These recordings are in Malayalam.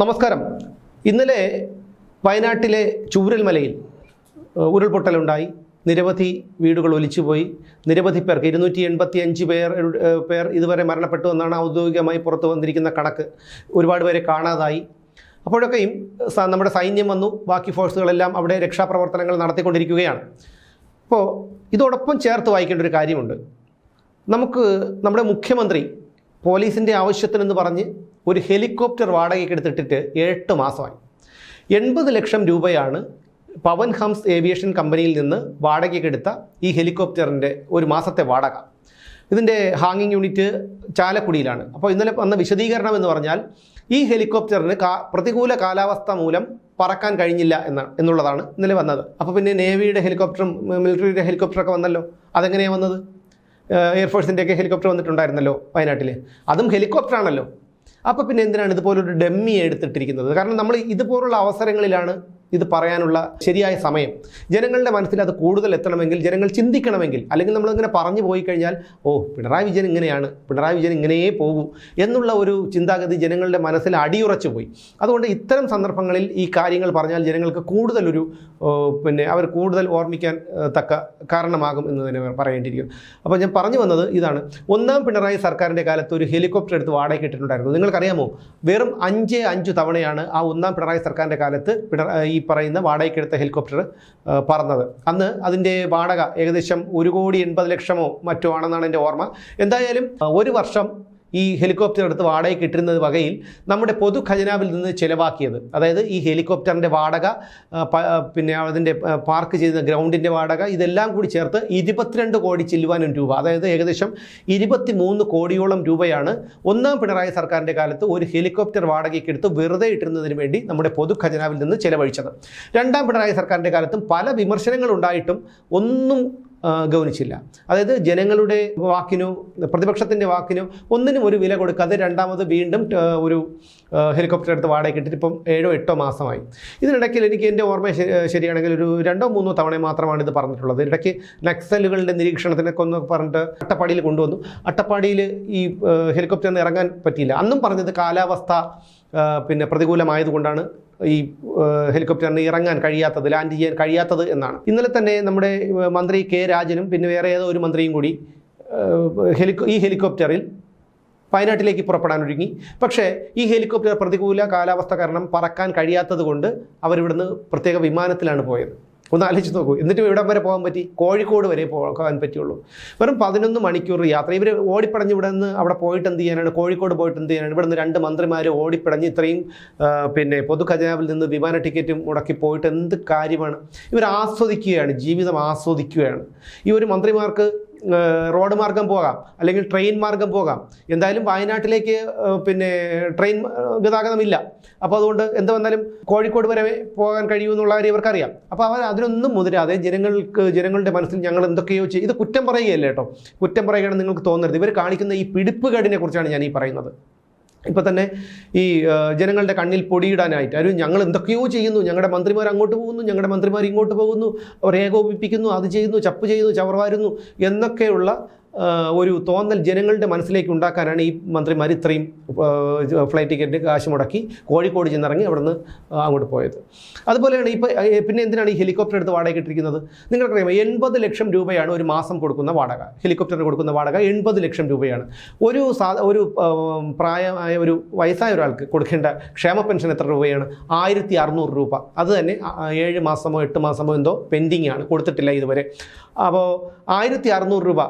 നമസ്കാരം. ഇന്നലെ വയനാട്ടിലെ ചൂരൽമലയിൽ ഉരുൾപൊട്ടലുണ്ടായി. നിരവധി വീടുകൾ ഒലിച്ചുപോയി. നിരവധി പേർക്ക് ഇരുന്നൂറ്റി എൺപത്തി അഞ്ച് പേർ പേർ ഇതുവരെ മരണപ്പെട്ടു എന്നാണ് ഔദ്യോഗികമായി പുറത്തു വന്നിരിക്കുന്ന കണക്ക്. ഒരുപാട് പേരെ കാണാതായി. അപ്പോഴൊക്കെയും നമ്മുടെ സൈന്യം വന്നു. ബാക്കി ഫോഴ്സുകളെല്ലാം അവിടെ രക്ഷാപ്രവർത്തനങ്ങൾ നടത്തിക്കൊണ്ടിരിക്കുകയാണ്. അപ്പോൾ ഇതോടൊപ്പം ചേർത്ത് വായിക്കേണ്ട ഒരു കാര്യമുണ്ട്. നമുക്ക് നമ്മുടെ മുഖ്യമന്ത്രി പോലീസിന്റെ ആവശ്യത്തിനെന്ന് പറഞ്ഞ് ഒരു ഹെലികോപ്റ്റർ വാടകയ്ക്ക് എടുത്തിട്ടിട്ട് എട്ട് മാസമായി. എൺപത് ലക്ഷം രൂപയാണ് പവൻ ഹംസ് ഏവിയേഷൻ കമ്പനിയിൽ നിന്ന് വാടകയ്ക്ക് എടുത്ത ഈ ഹെലികോപ്റ്ററിന്റെ ഒരു മാസത്തെ വാടക. ഇതിന്റെ ഹാങ്ങിങ് യൂണിറ്റ് ചാലക്കുടിയിലാണ്. അപ്പോൾ ഇന്നലെ വന്ന വിശദീകരണം എന്ന് പറഞ്ഞാൽ ഈ ഹെലികോപ്റ്ററിന് പ്രതികൂല കാലാവസ്ഥ മൂലം പറക്കാൻ കഴിഞ്ഞില്ല എന്ന എന്നുള്ളതാണ് ഇന്നലെ വന്നത്. അപ്പോൾ പിന്നെ നേവിയുടെ ഹെലികോപ്റ്ററും മിലിറ്ററിയുടെ ഹെലികോപ്റ്ററൊക്കെ വന്നല്ലോ. അതെങ്ങനെയാണ് വന്നത്? എയർഫോഴ്സിന്റെയൊക്കെ ഹെലികോപ്റ്റർ വന്നിട്ടുണ്ടായിരുന്നല്ലോ വയനാട്ടിൽ അതും ഹെലികോപ്റ്ററാണല്ലോ. അപ്പോൾ പിന്നെ എന്തിനാണ് ഇതുപോലൊരു ഡെമ്മി എടുത്തിട്ടിരിക്കുന്നത്? കാരണം നമ്മൾ ഇതുപോലുള്ള അവസരങ്ങളിലാണ് ഇത് പറയാനുള്ള ശരിയായ സമയം. ജനങ്ങളുടെ മനസ്സിൽ അത് കൂടുതൽ എത്തണമെങ്കിൽ ജനങ്ങൾ ചിന്തിക്കണമെങ്കിൽ അല്ലെങ്കിൽ നമ്മളിങ്ങനെ പറഞ്ഞു പോയി കഴിഞ്ഞാൽ ഓ പിണറായി വിജയൻ ഇങ്ങനെയാണ് പിണറായി വിജയൻ ഇങ്ങനെയേ പോകൂ എന്നുള്ള ഒരു ചിന്താഗതി ജനങ്ങളുടെ മനസ്സിൽ അടിയുറച്ചു പോയി. അതുകൊണ്ട് ഇത്തരം സന്ദർഭങ്ങളിൽ ഈ കാര്യങ്ങൾ പറഞ്ഞാൽ ജനങ്ങൾക്ക് കൂടുതലൊരു പിന്നെ അവർ കൂടുതൽ ഓർമ്മിക്കാൻ തക്ക കാരണമാകും എന്ന് തന്നെ പറയേണ്ടിയിരിക്കുന്നു. അപ്പോൾ ഞാൻ പറഞ്ഞു വന്നത് ഇതാണ്. ഒന്നാം പിണറായി സർക്കാരിന്റെ കാലത്ത് ഒരു ഹെലികോപ്റ്റർ എടുത്ത് വാടകയ്ക്ക് ഇട്ടിട്ടുണ്ടായിരുന്നു. നിങ്ങൾക്കറിയാമോ? വെറും അഞ്ച് അഞ്ച് തവണയാണ് ആ ഒന്നാം പിണറായി സർക്കാരിന്റെ കാലത്ത് പിണ ഈ പറയുന്ന വാടകയ്ക്കെടുത്ത ഹെലികോപ്റ്റർ പറഞ്ഞത് അന്ന് അതിന്റെ വാടക ഏകദേശം ഒരു കോടി എൺപത് ലക്ഷമോ മറ്റോ ആണെന്നാണ് എന്റെ ഓർമ്മ. എന്തായാലും ഒരു വർഷം ഈ ഹെലികോപ്റ്റർ എടുത്ത് വാടകയ്ക്ക് ഇട്ടിരുന്നത് വകയിൽ നമ്മുടെ പൊതു ഖജനാവിൽ നിന്ന് ചിലവാക്കിയത്. അതായത് ഈ ഹെലികോപ്റ്ററിന്റെ വാടക പിന്നെ അതിന്റെ പാർക്ക് ചെയ്യുന്ന ഗ്രൗണ്ടിന്റെ വാടക ഇതെല്ലാം കൂടി ചേർത്ത് ഇരുപത്തിരണ്ട് കോടി ചില്ലുവാനും രൂപ അതായത് ഏകദേശം ഇരുപത്തി മൂന്ന് കോടിയോളം രൂപയാണ് ഒന്നാം പിണറായി സർക്കാരിന്റെ കാലത്ത് ഒരു ഹെലികോപ്റ്റർ വാടകയ്ക്ക് എടുത്ത് വെറുതെ ഇട്ടിരുന്നതിന് വേണ്ടി നമ്മുടെ പൊതു ഖജനാവിൽ നിന്ന് ചിലവഴിച്ചത്. രണ്ടാം പിണറായി സർക്കാരിന്റെ കാലത്തും പല വിമർശനങ്ങൾ ഉണ്ടായിട്ടും ഒന്നും ഗൗനിച്ചില്ല. അതായത് ജനങ്ങളുടെ വാക്കിനോ പ്രതിപക്ഷത്തിന്റെ വാക്കിനോ ഒന്നിനും ഒരു വില കൊടുക്കാതെ രണ്ടാമത് വീണ്ടും ഒരു ഹെലികോപ്റ്റർ എടുത്ത് വാടക ഇട്ടിട്ട് ഇപ്പം ഏഴോ എട്ടോ മാസമായി. ഇതിനിടയ്ക്ക് എനിക്ക് എന്റെ ഓർമ്മ ശരി- ശരിയാണെങ്കിൽ ഒരു രണ്ടോ മൂന്നോ തവണ മാത്രമാണ് ഇത് പറഞ്ഞിട്ടുള്ളത്. ഇടയ്ക്ക് നക്സലുകളുടെ നിരീക്ഷണത്തിനൊക്കെ ഒന്ന് പറഞ്ഞിട്ട് അട്ടപ്പാടിയിൽ കൊണ്ടുവന്നു. അട്ടപ്പാടിയിൽ ഈ ഹെലികോപ്റ്ററിന് ഇറങ്ങാൻ പറ്റിയില്ല. അന്നും പറഞ്ഞത് കാലാവസ്ഥ പിന്നെ പ്രതികൂലമായതുകൊണ്ടാണ് ഈ ഹെലികോപ്റ്ററിന് ഇറങ്ങാൻ കഴിയാത്തത് ലാൻഡ് ചെയ്യാൻ കഴിയാത്തത് എന്നാണ്. ഇന്നലെ തന്നെ നമ്മുടെ മന്ത്രി കെ രാജനും പിന്നെ വേറെ ഏതോ ഒരു മന്ത്രിയും കൂടി ഹെലികോ ഈ ഹെലികോപ്റ്ററിൽ വയനാട്ടിലേക്ക് പുറപ്പെടാൻ ഒരുങ്ങി. പക്ഷേ ഈ ഹെലികോപ്റ്റർ പ്രതികൂല കാലാവസ്ഥ കാരണം പറക്കാൻ കഴിയാത്തത് കൊണ്ട് അവരിവിടുന്ന് പ്രത്യേക വിമാനത്തിലാണ് പോയത്. ഒന്ന് ആലോചിച്ച് നോക്കൂ. എന്നിട്ട് ഇവിടം വരെ പോകാൻ പറ്റി? കോഴിക്കോട് വരെ പോകാൻ പറ്റുള്ളൂ വെറും പതിനൊന്ന് മണിക്കൂർ യാത്ര. ഇവർ ഓടിപ്പടഞ്ഞ് ഇവിടെ നിന്ന് അവിടെ പോയിട്ട് എന്ത് ചെയ്യാനാണ്? കോഴിക്കോട് പോയിട്ട് എന്ത് ചെയ്യാനാണ്? ഇവിടെ നിന്ന് രണ്ട് മന്ത്രിമാർ ഓടിപ്പടഞ്ഞ് ഇത്രയും പിന്നെ പൊതു ഖജനാവിൽ നിന്ന് വിമാന ടിക്കറ്റും മുടക്കി പോയിട്ട് എന്ത് കാര്യമാണ്? ഇവർ ആസ്വദിക്കുകയാണ്. ജീവിതം ആസ്വദിക്കുകയാണ്. ഈ ഒരു മന്ത്രിമാർക്ക് റോഡ് മാർഗം പോകാം അല്ലെങ്കിൽ ട്രെയിൻ മാർഗം പോകാം. എന്തായാലും വയനാട്ടിലേക്ക് പിന്നെ ട്രെയിൻ ഗതാഗതമില്ല. അപ്പോൾ അതുകൊണ്ട് എന്ത് വന്നാലും കോഴിക്കോട് വരെ പോകാൻ കഴിയുമെന്നുള്ള കാര്യം ഇവർക്കറിയാം. അപ്പോൾ അവർ അതിനൊന്നും മുതിരാതെ ജനങ്ങൾക്ക് ജനങ്ങളുടെ മനസ്സിൽ ഞങ്ങൾ എന്തൊക്കെയോ ചെയ്യും ഇത് കുറ്റം പറയുകയല്ലേ കേട്ടോ? കുറ്റം പറയുകയാണെന്ന് നിങ്ങൾക്ക് തോന്നരുത്. ഇവർ കാണിക്കുന്ന ഈ പിടിപ്പുകേടിനെ കുറിച്ചാണ് ഞാൻ ഈ പറയുന്നത്. ഇപ്പം തന്നെ ഈ ജനങ്ങളുടെ കണ്ണിൽ പൊടിയിടാനായിട്ട് അവർ ഞങ്ങൾ എന്തൊക്കെയോ ചെയ്യുന്നു. ഞങ്ങളുടെ മന്ത്രിമാർ അങ്ങോട്ട് പോകുന്നു ഞങ്ങളുടെ മന്ത്രിമാർ ഇങ്ങോട്ട് പോകുന്നു. അവർ ഏകോപിപ്പിക്കുന്നു അത് ചെയ്യുന്നു ചപ്പ് ചെയ്യുന്നു ചവർവാരുന്നു എന്നൊക്കെയുള്ള ഒരു തോന്നൽ ജനങ്ങളുടെ മനസ്സിലേക്ക് ഉണ്ടാക്കാനാണ് ഈ മന്ത്രിമാർ ഇത്രയും ഫ്ലൈറ്റ് ടിക്കറ്റ് കാശ് മുടക്കി കോഴിക്കോട് ചെന്നിറങ്ങി അവിടെ നിന്ന് അങ്ങോട്ട് പോയത്. അതുപോലെയാണ് ഇപ്പോൾ പിന്നെ എന്തിനാണ് ഈ ഹെലികോപ്റ്റർ എടുത്ത് വാടക ഇട്ടിരിക്കുന്നത്? നിങ്ങൾക്കറിയാം എൺപത് ലക്ഷം രൂപയാണ് ഒരു മാസം കൊടുക്കുന്ന വാടക. ഹെലികോപ്റ്ററിന് കൊടുക്കുന്ന വാടക എൺപത് ലക്ഷം രൂപയാണ്. ഒരു സാ ഒരു പ്രായമായ ഒരു വയസ്സായ ഒരാൾക്ക് കൊടുക്കേണ്ട ക്ഷേമ പെൻഷൻ എത്ര രൂപയാണ്? ആയിരത്തി അറുന്നൂറ് രൂപ. അത് തന്നെ ഏഴ് മാസമോ എട്ട് മാസമോ എന്തോ പെൻഡിങ് ആണ് കൊടുത്തിട്ടില്ല ഇതുവരെ. അപ്പോൾ ആയിരത്തി അറുന്നൂറ് രൂപ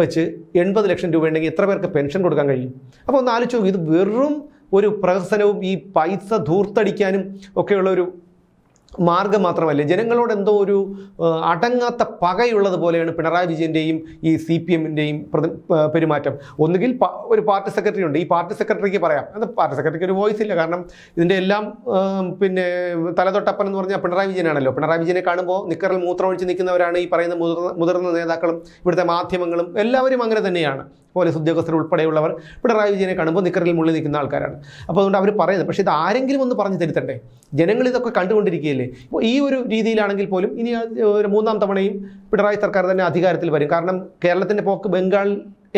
വെച്ച് എൺപത് ലക്ഷം രൂപ ഉണ്ടെങ്കിൽ എത്ര പേർക്ക് പെൻഷൻ കൊടുക്കാൻ കഴിയും? അപ്പോൾ ഒന്ന് ആലോചിച്ച് നോക്കും ഇത് വെറും ഒരു പ്രഹസനവും ഈ പൈസ ധൂർത്തടിക്കാനും ഒക്കെയുള്ള ഒരു മാർഗം മാത്രമല്ല ജനങ്ങളോട് എന്തോ ഒരു അടങ്ങാത്ത പകയുള്ളത് പോലെയാണ് പിണറായി വിജയന്റെയും ഈ സി പി എമ്മിന്റെയും പെരുമാറ്റം. ഒന്നുകിൽ ഒരു പാർട്ടി സെക്രട്ടറി ഉണ്ട് ഈ പാർട്ടി സെക്രട്ടറിക്ക് പറയാം. അത് പാർട്ടി സെക്രട്ടറിക്ക് ഒരു വോയിസ് ഇല്ല. കാരണം ഇതിന്റെ എല്ലാം പിന്നെ തലതൊട്ടപ്പൻ എന്ന് പറഞ്ഞാൽ പിണറായി വിജയനാണല്ലോ. പിണറായി വിജയനെ കാണുമ്പോൾ നിക്കറിൽ മൂത്രമൊഴിച്ച് നിൽക്കുന്നവരാണ് ഈ പറയുന്ന മുതിർന്ന മുതിർന്ന നേതാക്കളും ഇവിടുത്തെ മാധ്യമങ്ങളും എല്ലാവരും അങ്ങനെ തന്നെയാണ്. പോലീസ് ഉദ്യോഗസ്ഥർ ഉൾപ്പെടെയുള്ളവർ പിണറായി വിജയനെ കാണുമ്പോൾ നിക്കറിൽ മുള്ളിൽ നിൽക്കുന്ന ആൾക്കാരാണ്. അപ്പോൾ അതുകൊണ്ട് അവർ പറയുന്നത്. പക്ഷേ ഇത് ആരെങ്കിലും ഒന്ന് പറഞ്ഞു തിരുത്തണ്ടേ? ജനങ്ങൾ ഇതൊക്കെ കണ്ടുകൊണ്ടിരിക്കുകയല്ലേ? ഇപ്പോൾ ഈ ഒരു രീതിയിലാണെങ്കിൽ പോലും ഇനി ഒരു മൂന്നാം തവണയും പിണറായി സർക്കാർ തന്നെ അധികാരത്തിൽ വരും. കാരണം കേരളത്തിന്റെ പോക്ക് ബംഗാൾ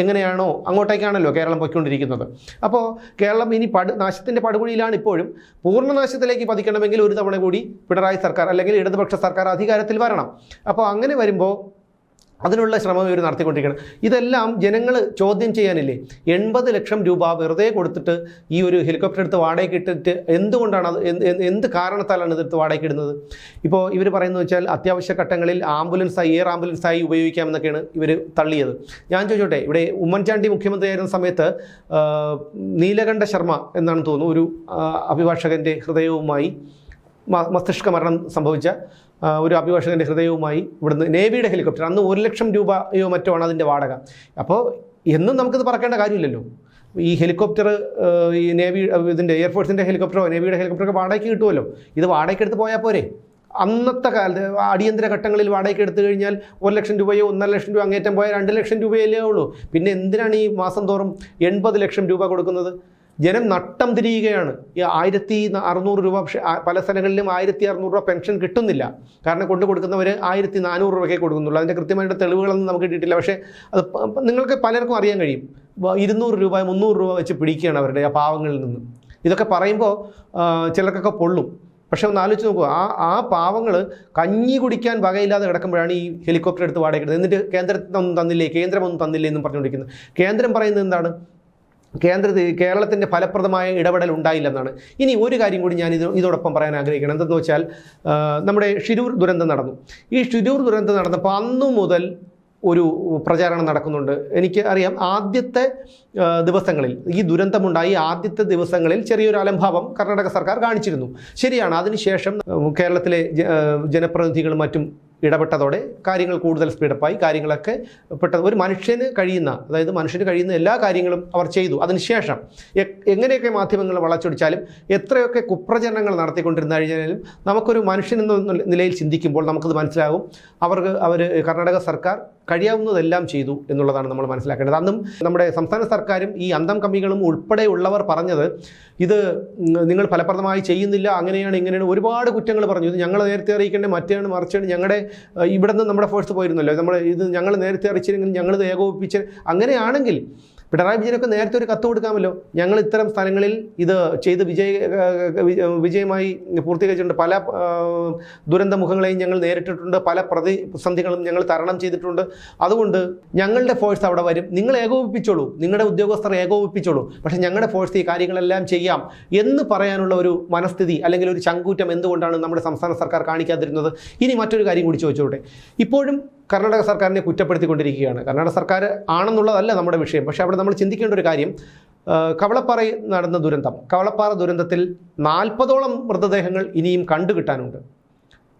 എങ്ങനെയാണോ അങ്ങോട്ടേക്കാണല്ലോ കേരളം പൊയ്ക്കൊണ്ടിരിക്കുന്നത്. അപ്പോൾ കേരളം ഇനി പടു നാശത്തിന്റെ പടുകുഴിയിലാണ് ഇപ്പോഴും. പൂർണനാശത്തിലേക്ക് പതിക്കണമെങ്കിൽ ഒരു തവണ കൂടി പിണറായി സർക്കാർ അല്ലെങ്കിൽ ഇടതുപക്ഷ സർക്കാർ അധികാരത്തിൽ വരണം. അപ്പോൾ അങ്ങനെ വരുമ്പോൾ അതിനുള്ള ശ്രമം ഇവർ നടത്തിക്കൊണ്ടിരിക്കണം ഇതെല്ലാം ജനങ്ങൾ ചോദ്യം ചെയ്യാനില്ലേ? എൺപത് ലക്ഷം രൂപ വെറുതെ കൊടുത്തിട്ട് ഈ ഒരു ഹെലികോപ്റ്റർ എടുത്ത് വാടകയ്ക്ക് ഇട്ടിട്ട് എന്തുകൊണ്ടാണ് അത് എന്ത് കാരണത്താലാണ് ഇതെടുത്ത് വാടകയ്ക്ക് ഇടുന്നത്? ഇപ്പോൾ ഇവർ പറയുന്നത് വെച്ചാൽ അത്യാവശ്യ ഘട്ടങ്ങളിൽ ആംബുലൻസായി എയർ ആംബുലൻസായി ഉപയോഗിക്കാമെന്നൊക്കെയാണ് ഇവർ തള്ളിയത്. ഞാൻ ചോദിച്ചോട്ടെ ഇവിടെ ഉമ്മൻചാണ്ടി മുഖ്യമന്ത്രിയായിരുന്ന സമയത്ത് നീലകണ്ഠ ശർമ്മ എന്നാണ് തോന്നുന്നു ഒരു അഭിഭാഷകന്റെ ഹൃദയവുമായി മസ്തിഷ്ക മരണം സംഭവിച്ച ഒരു അഭിഭാഷകന്റെ ഹൃദയവുമായി ഇവിടുന്ന് നേവിയുടെ ഹെലികോപ്റ്റർ. അന്ന് ഒരു ലക്ഷം രൂപയോ മറ്റോ ആണ് അതിന്റെ വാടക. അപ്പോൾ എന്നും നമുക്കിത് പറക്കേണ്ട കാര്യമില്ലല്ലോ. ഈ ഹെലികോപ്റ്റർ ഈ നേവി ഇതിന്റെ എയർഫോഴ്സിന്റെ ഹെലികോപ്റ്ററോ നേവിയുടെ ഹെലികോപ്റ്ററൊക്കെ വാടകയ്ക്ക് കിട്ടുമല്ലോ ഇത് വാടകയ്ക്ക് എടുത്ത് പോയാൽ പോരെ. അന്നത്തെ കാലത്ത് അടിയന്തര ഘട്ടങ്ങളിൽ വാടകയ്ക്ക് എടുത്തു കഴിഞ്ഞാൽ ഒരു ലക്ഷം രൂപയോ ഒന്നര ലക്ഷം രൂപ അങ്ങേറ്റം പോയാൽ രണ്ട് ലക്ഷം രൂപയല്ലേ ഉള്ളൂ. പിന്നെ എന്തിനാണ് ഈ മാസം തോറും എൺപത് ലക്ഷം രൂപ കൊടുക്കുന്നത്? ജനം നട്ടം തിരിയുകയാണ് ഈ ആയിരത്തി അറുന്നൂറ് രൂപ പല സ്ഥലങ്ങളിലും ആയിരത്തി അറുന്നൂറ് രൂപ പെൻഷൻ കിട്ടുന്നില്ല. കാരണം കൊണ്ടു കൊടുക്കുന്നവർ ആയിരത്തി നാനൂറ് രൂപയ്ക്കേ കൊടുക്കുന്നുള്ളൂ. അതിന്റെ കൃത്യമായിട്ട് തെളിവുകളൊന്നും നമുക്ക് കിട്ടിയിട്ടില്ല. പക്ഷേ അത് നിങ്ങൾക്ക് പലർക്കും അറിയാൻ കഴിയും. ഇരുന്നൂറ് രൂപ മുന്നൂറ് രൂപ വെച്ച് പിടിക്കുകയാണ് അവരുടെ ആ പാവങ്ങളിൽ നിന്ന്. ഇതൊക്കെ പറയുമ്പോൾ ചിലർക്കൊക്കെ പൊള്ളും. പക്ഷെ ഒന്ന് ആലോചിച്ച് നോക്കുക. ആ ആ പാവങ്ങൾ കഞ്ഞി കുടിക്കാൻ വകയില്ലാതെ കിടക്കുമ്പോഴാണ് ഈ ഹെലികോപ്റ്റർ എടുത്ത് വാടക എടുക്കുന്നത് എന്നിട്ട് കേന്ദ്രത്തിനൊന്നും തന്നില്ലേ? കേന്ദ്രമൊന്നും തന്നില്ലേ എന്നും പറഞ്ഞുകൊണ്ടിരിക്കുന്നത്. കേന്ദ്രം പറയുന്നത് എന്താണ്? കേന്ദ്ര കേരളത്തിന്റെ ഫലപ്രദമായ ഇടപെടൽ ഉണ്ടായില്ലെന്നാണ്. ഇനി ഒരു കാര്യം കൂടി ഞാൻ ഇത് ഇതോടൊപ്പം പറയാൻ ആഗ്രഹിക്കണം. എന്തെന്ന് വെച്ചാൽ നമ്മുടെ ഷിരൂർ ദുരന്തം നടന്നു. ഈ ഷിരൂർ ദുരന്തം നടന്നപ്പോൾ അന്നു മുതൽ ഒരു പ്രചാരണം നടക്കുന്നുണ്ട്. എനിക്ക് അറിയാം ആദ്യത്തെ ദിവസങ്ങളിൽ ഈ ദുരന്തമുണ്ടായി ആദ്യത്തെ ദിവസങ്ങളിൽ ചെറിയൊരു അലംഭാവം കർണാടക സർക്കാർ കാണിച്ചിരുന്നു. ശരിയാണ് അതിനുശേഷം കേരളത്തിലെ ജനപ്രതിനിധികളും മറ്റും ഇടപെട്ടതോടെ കാര്യങ്ങൾ കൂടുതൽ സ്പീഡപ്പായി. കാര്യങ്ങളൊക്കെ പെട്ടത് ഒരു മനുഷ്യന് കഴിയുന്ന അതായത് മനുഷ്യന് കഴിയുന്ന എല്ലാ കാര്യങ്ങളും അവർ ചെയ്തു. അതിനുശേഷം എങ്ങനെയൊക്കെ മാധ്യമങ്ങൾ വളച്ചൊടിച്ചാലും എത്രയൊക്കെ കുപ്രചരണങ്ങൾ നടത്തിക്കൊണ്ടിരുന്ന കഴിഞ്ഞാലും നമുക്കൊരു മനുഷ്യൻ എന്ന നിലയിൽ ചിന്തിക്കുമ്പോൾ നമുക്കത് മനസ്സിലാകും. അവർക്ക് അവർ കർണാടക സർക്കാർ കഴിയാവുന്നതെല്ലാം ചെയ്തു എന്നുള്ളതാണ് നമ്മൾ മനസ്സിലാക്കേണ്ടത്. അന്നും നമ്മുടെ സംസ്ഥാന സർക്കാരും ഈ അന്തം കമ്മികളും ഉൾപ്പെടെയുള്ളവർ പറഞ്ഞത് ഇത് നിങ്ങൾ ഫലപ്രദമായി ചെയ്യുന്നില്ല അങ്ങനെയാണ് ഇങ്ങനെയാണ് ഒരുപാട് കുറ്റങ്ങൾ പറഞ്ഞു. ഇത് ഞങ്ങൾ നേരത്തെ അറിയിക്കേണ്ടത് മറ്റേയാണ് മറിച്ചാണ് ഞങ്ങളുടെ ഇവിടെ നിന്ന് നമ്മുടെ ഫോഴ്സ് പോയിരുന്നല്ലോ. നമ്മൾ ഇത് ഞങ്ങൾ നേരത്തെ അറിയിച്ചില്ലെങ്കിൽ ഞങ്ങൾ ഏകോപിപ്പിച്ച് അങ്ങനെയാണെങ്കിൽ പിണറായി വിജയനൊക്കെ നേരത്തെ ഒരു കത്ത് കൊടുക്കാമല്ലോ. ഞങ്ങൾ ഇത്തരം സ്ഥലങ്ങളിൽ ഇത് ചെയ്ത് വിജയ വിജയമായി പൂർത്തീകരിച്ചിട്ടുണ്ട്. പല ദുരന്ത മുഖങ്ങളെയും ഞങ്ങൾ നേരിട്ടിട്ടുണ്ട്. പല പ്രതിസന്ധികളും ഞങ്ങൾ തരണം ചെയ്തിട്ടുണ്ട്. അതുകൊണ്ട് ഞങ്ങളുടെ ഫോഴ്സ് അവിടെ വരും. നിങ്ങൾ ഏകോപിപ്പിച്ചോളൂ. നിങ്ങളുടെ ഉദ്യോഗസ്ഥർ ഏകോപിപ്പിച്ചോളൂ. പക്ഷേ ഞങ്ങളുടെ ഫോഴ്സ് ഈ കാര്യങ്ങളെല്ലാം ചെയ്യാം എന്ന് പറയാനുള്ള ഒരു മനസ്ഥിതി അല്ലെങ്കിൽ ഒരു ചങ്കൂറ്റം എന്തുകൊണ്ടാണ് നമ്മുടെ സംസ്ഥാന സർക്കാർ കാണിക്കാതിരുന്നത്? ഇനി മറ്റൊരു കാര്യം കൂടി ചോദിച്ചോട്ടെ. ഇപ്പോഴും കർണാടക സർക്കാരിനെ കുറ്റപ്പെടുത്തിക്കൊണ്ടിരിക്കുകയാണ്. കർണാടക സർക്കാർ ആണെന്നുള്ളതല്ല നമ്മുടെ വിഷയം. പക്ഷേ അവിടെ നമ്മൾ ചിന്തിക്കേണ്ട ഒരു കാര്യം കവളപ്പാറയിൽ നടന്ന ദുരന്തം. കവളപ്പാറ ദുരന്തത്തിൽ നാൽപ്പതോളം മൃതദേഹങ്ങൾ ഇനിയും കണ്ടുകിട്ടാനുണ്ട്.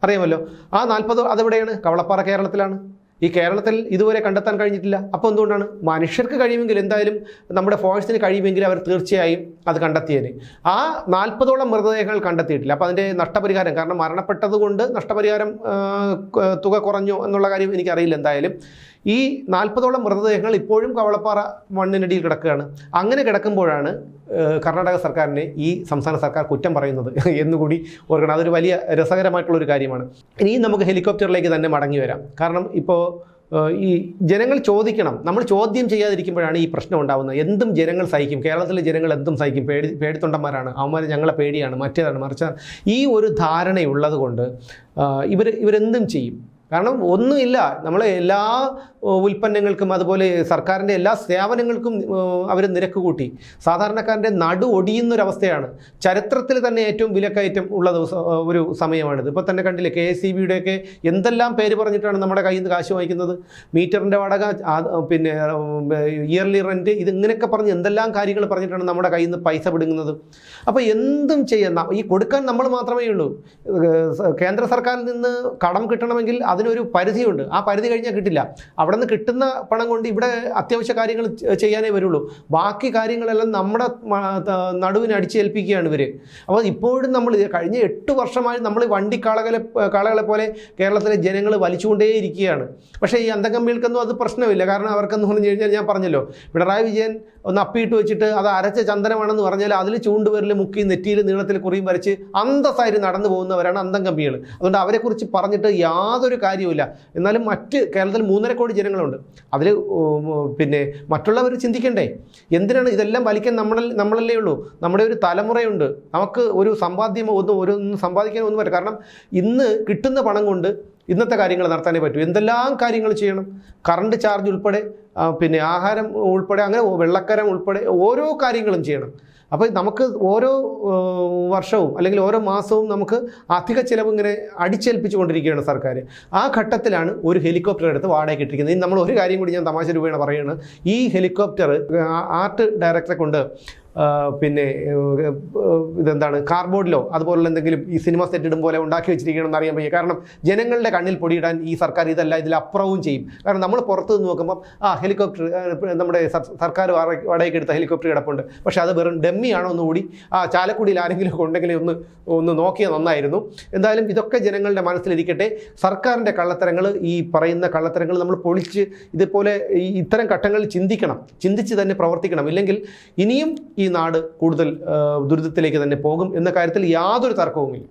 അറിയാമല്ലോ? ആ നാൽപ്പത് അതെവിടെയാണ്? കവളപ്പാറ കേരളത്തിലാണ്. ഈ കേരളത്തിൽ ഇതുവരെ കണ്ടെത്താൻ കഴിഞ്ഞിട്ടില്ല. അപ്പോൾ എന്തുകൊണ്ടാണ്? മനുഷ്യർക്ക് കഴിയുമെങ്കിൽ എന്തായാലും നമ്മുടെ ഫോഴ്സിന് കഴിയുമെങ്കിൽ അവർ തീർച്ചയായും അത് കണ്ടെത്തിയേനെ. ആ നാൽപ്പതോളം മൃതദേഹങ്ങൾ കണ്ടെത്തിയിട്ടില്ല. അപ്പോൾ അതിന്റെ നഷ്ടപരിഹാരം കാരണം മരണപ്പെട്ടതുകൊണ്ട് നഷ്ടപരിഹാരം തുക കുറഞ്ഞു എന്നുള്ള കാര്യം എനിക്കറിയില്ല എന്തായാലും. ഈ നാൽപ്പതോളം മൃതദേഹങ്ങൾ ഇപ്പോഴും കവളപ്പാറ മണ്ണിനടിയിൽ കിടക്കുകയാണ്. അങ്ങനെ കിടക്കുമ്പോഴാണ് കർണാടക സർക്കാരിനെ ഈ സംസ്ഥാന സർക്കാർ കുറ്റം പറയുന്നത് എന്നുകൂടി ഓർക്കണം. അതൊരു വലിയ രസകരമായിട്ടുള്ളൊരു കാര്യമാണ്. ഇനി നമുക്ക് ഹെലികോപ്റ്ററിലേക്ക് തന്നെ മടങ്ങി വരാം. കാരണം ഇപ്പോൾ ഈ ജനങ്ങൾ ചോദിക്കണം. നമ്മൾ ചോദ്യം ചെയ്യാതിരിക്കുമ്പോഴാണ് ഈ പ്രശ്നം ഉണ്ടാകുന്നത് എന്തും ജനങ്ങൾ സഹിക്കും. കേരളത്തിലെ ജനങ്ങൾ എന്തും സഹിക്കും. പേടി പേടിത്തൊണ്ടന്മാരാണ്. അവന്മാർ ഞങ്ങളെ പേടിയാണ്. മറ്റേതാണ് മറിച്ചാണ് ഈ ഒരു ധാരണയുള്ളത് കൊണ്ട് ഇവർ ഇവരെന്തും ചെയ്യും. കാരണം ഒന്നുമില്ല. നമ്മൾ എല്ലാ ഉൽപ്പന്നങ്ങൾക്കും അതുപോലെ സർക്കാരിന്റെ എല്ലാ സേവനങ്ങൾക്കും അവർ നിരക്ക് കൂട്ടി. സാധാരണക്കാരന്റെ നടു ഒടിയുന്നൊരവസ്ഥയാണ്. ചരിത്രത്തിൽ തന്നെ ഏറ്റവും വിലക്കയറ്റം ഉള്ള ഒരു സമയമാണിത്. ഇപ്പോൾ തന്നെ കണ്ടില്ലേ കെ എസ് സി ബിയുടെയൊക്കെ എന്തെല്ലാം പേര് പറഞ്ഞിട്ടാണ് നമ്മുടെ കയ്യിൽ നിന്ന് കാശ് വാങ്ങിക്കുന്നത്? മീറ്ററിന്റെ വാടക പിന്നെ ഇയർലി റെന്റ് ഇത് ഇങ്ങനെയൊക്കെ പറഞ്ഞ് എന്തെല്ലാം കാര്യങ്ങൾ പറഞ്ഞിട്ടാണ് നമ്മുടെ കയ്യിൽ നിന്ന് പൈസ പിടുങ്ങുന്നത് അപ്പോൾ എന്തും ചെയ്യുന്ന ഈ കൊടുക്കാൻ നമ്മൾ മാത്രമേ ഉള്ളൂ. കേന്ദ്ര സർക്കാരിൽ നിന്ന് കടം കിട്ടണമെങ്കിൽ അതിനൊരു പരിധിയുണ്ട്. ആ പരിധി കഴിഞ്ഞാൽ കിട്ടില്ല. അവിടെ നിന്ന് കിട്ടുന്ന പണം കൊണ്ട് ഇവിടെ അത്യാവശ്യ കാര്യങ്ങൾ ചെയ്യാനേ വരുള്ളൂ. ബാക്കി കാര്യങ്ങളെല്ലാം നമ്മുടെ നടുവിന് അടിച്ചേൽപ്പിക്കുകയാണ് ഇവർ അപ്പോൾ ഇപ്പോഴും നമ്മൾ കഴിഞ്ഞ എട്ട് വർഷമായി നമ്മൾ വണ്ടി കാളകളെ കാളകളെ പോലെ കേരളത്തിലെ ജനങ്ങൾ വലിച്ചുകൊണ്ടേയിരിക്കുകയാണ്. പക്ഷേ ഈ അന്തകമ്പികൾക്കൊന്നും അത് പ്രശ്നമില്ല. കാരണം അവർക്കെന്ന് പറഞ്ഞു കഴിഞ്ഞാൽ ഞാൻ പറഞ്ഞല്ലോ പിണറായി വിജയൻ ഒന്ന് അപ്പിയിട്ട് വെച്ചിട്ട് അത് അരച്ച ചന്ദനമാണെന്ന് പറഞ്ഞാൽ അതിൽ ചൂണ്ടുപേരിൽ മുക്കി നെറ്റിയിൽ നീളത്തിൽ കുറിയും വരച്ച് അന്തസ്സായിട്ട് നടന്നു പോകുന്നവരാണ് അന്തം കമ്പികൾ അതുകൊണ്ട് അവരെക്കുറിച്ച് പറഞ്ഞിട്ട് യാതൊരു കാര്യമില്ല എന്നാലും മറ്റ് കേരളത്തിൽ മൂന്നര കോടി ജനങ്ങളുണ്ട്. അതിൽ പിന്നെ മറ്റുള്ളവർ ചിന്തിക്കണ്ടേ? എന്തിനാണ് ഇതെല്ലാം വലിക്കാൻ നമ്മൾ നമ്മളല്ലേ ഉള്ളൂ? നമ്മുടെ ഒരു തലമുറയുണ്ട്. നമുക്ക് ഒരു സമ്പാദ്യമോ ഒന്നും ഒരു സമ്പാദിക്കാനോ ഒന്നും പറ്റില്ല കാരണം ഇന്ന് കിട്ടുന്ന പണം കൊണ്ട് ഇന്നത്തെ കാര്യങ്ങൾ നടത്താനേ പറ്റൂ. എന്തെല്ലാം കാര്യങ്ങൾ ചെയ്യണം? കറണ്ട് ചാർജ് ഉൾപ്പെടെ പിന്നെ ആഹാരം ഉൾപ്പെടെ അങ്ങനെ വെള്ളക്കരം ഉൾപ്പെടെ ഓരോ കാര്യങ്ങളും ചെയ്യണം. അപ്പോൾ നമുക്ക് ഓരോ വർഷവും അല്ലെങ്കിൽ ഓരോ മാസവും നമുക്ക് അധിക ചിലവ് ഇങ്ങനെ അടിച്ചേൽപ്പിച്ചുകൊണ്ടിരിക്കുകയാണ് സർക്കാർ. ആ ഘട്ടത്തിലാണ് ഒരു ഹെലികോപ്റ്റർ എടുത്ത് വാടകയ്ക്ക് ഇട്ടിരിക്കുന്നത്. ഇനി നമ്മൾ ഒരു കാര്യം കൂടി ഞാൻ തമാശ രൂപേണ പറയുകയാണ്. ഈ ഹെലികോപ്റ്റർ ആർട്ട് ഡയറക്ടറെ കൊണ്ട് പിന്നെ ഇതെന്താണ്? കാർബോർഡിലോ അതുപോലുള്ള എന്തെങ്കിലും ഈ സിനിമ സെറ്റ് ഇടും പോലെ ഉണ്ടാക്കി വെച്ചിരിക്കണമെന്ന് അറിയാൻ വയ്യ. കാരണം ജനങ്ങളുടെ കണ്ണിൽ പൊടിയിടാൻ ഈ സർക്കാർ ഇതല്ല ഇതിലപ്പുറവും ചെയ്യും. കാരണം നമ്മൾ പുറത്ത് നിന്ന് നോക്കുമ്പോൾ ആ ഹെലികോപ്റ്റർ നമ്മുടെ സർക്കാർ വാടക- വാടകയ്ക്ക് എടുത്ത ഹെലികോപ്റ്റർ കിടപ്പുണ്ട്. പക്ഷേ അത് വെറും ഡമ്മിയാണോ ഒന്നുകൂടി ആ ചാലക്കുടിയിൽ ആരെങ്കിലും ഉണ്ടെങ്കിൽ ഒന്ന് ഒന്ന് നോക്കിയാൽ നന്നായിരുന്നു. എന്തായാലും ഇതൊക്കെ ജനങ്ങളുടെ മനസ്സിലിരിക്കട്ടെ. സർക്കാരിന്റെ കള്ളത്തരങ്ങൾ ഈ പറയുന്ന കള്ളത്തരങ്ങൾ നമ്മൾ പൊളിച്ച് ഇതുപോലെ ഈ ഇത്തരം ഘട്ടങ്ങളിൽ ചിന്തിക്കണം. ചിന്തിച്ച് തന്നെ പ്രവർത്തിക്കണം. ഇല്ലെങ്കിൽ ഇനിയും ഈ നാട് കൂടുതൽ ദുരിതത്തിലേക്ക് തന്നെ പോകും എന്ന കാര്യത്തിൽ യാതൊരു തർക്കവുമില്ല.